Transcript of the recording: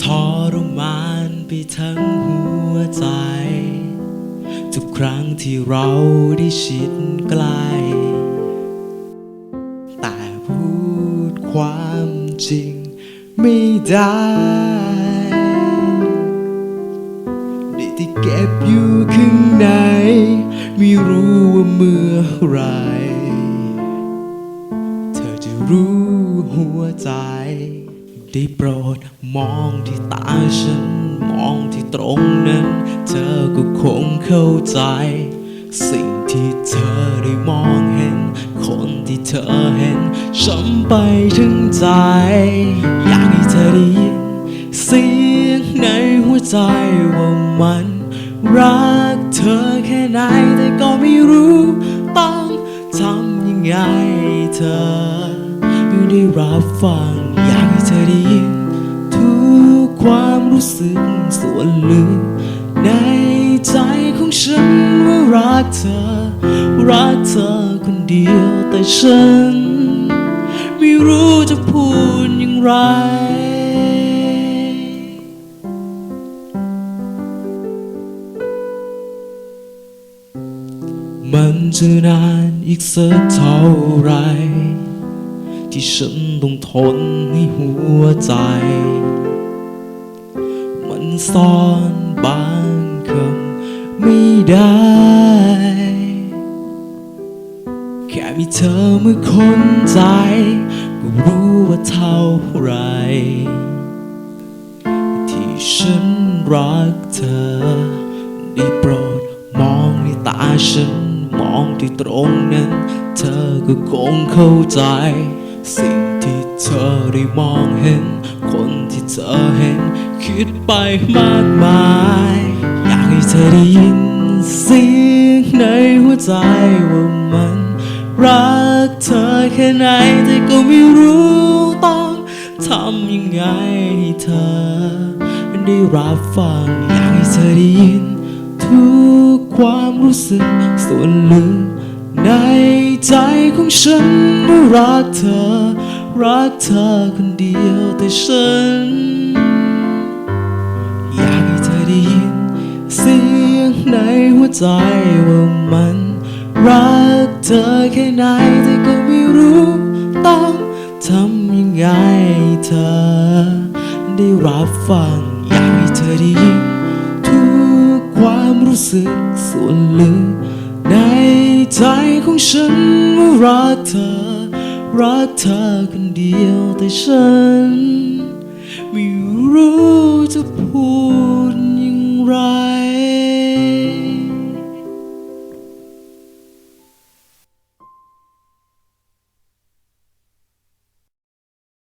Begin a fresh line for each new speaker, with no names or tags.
ทรมานไปทั้งหัวใจ ทุกครั้งที่เราได้ชิดใกล้แต่พูดความจริงไม่ได้ได้ที่เก็บอยู่ข้างใน ไม่รู้ว่าเมื่อไร เธอจะรู้หัวใจ ได้โปรดมองที่ตาฉัน มองที่ตรงนั้น เธอก็คงเข้าใจ สิ่งที่เธอได้มองเห็น คนที่เธอเห็นช้ำไปถึงใจ อยากให้เธอได้ยินเสียงในหัวใจว่ามัน รักเธอแค่ไหนแต่ก็ไม่รู้ ต้องทำยังไงเธอไม่ได้รับฟัง ยากให้เธอได้ยิน ทุกความรู้สึกส่วนลึกในใจของฉันว่ารักเธอ รักเธอคนเดียวแต่ฉัน ไม่รู้จะพูดอย่างไรมันจะนานอีกสักเท่าไหร ที่ฉันต้องทนให้หัวใจ มันซ่อนบางคำไม่ได้ แค่มีเธอเมื่อคนใจ ก็รู้ว่าเท่าไร ที่ฉันรักเธอ ได้โปรดมองในตาฉันมองที่ตรงนั้น เธอก็คงเข้าใจ สิ่งที่เธอได้มองเห็น คนที่เธอเห็น คิดไปมากมาย อยากให้เธอได้ยินเสียงในหัวใจว่ามัน รักเธอแค่ไหนแต่ก็ไม่รู้ต้องทำยังไงให้เธอได้รับฟังอยากให้เธอได้ยิน ทุกความรู้สึกส่วนลึก ในใจของฉันว่รักเธอ รักเธอคนเดียวแต่ฉัน อยากให้เธอได้ยินเสียงในหัวใจว่ามัน รักเธอแค่ไหนแต่ก็ไม่รู้ต้องทำยังไงเธอ ได้รับฟัง อยากให้เธอได้ยินทุกความรู้สึกส่วนลึกใน ใจของฉันว่ารักเธอ รักเธอคนเดียวแต่ฉัน ไม่รู้จะพูด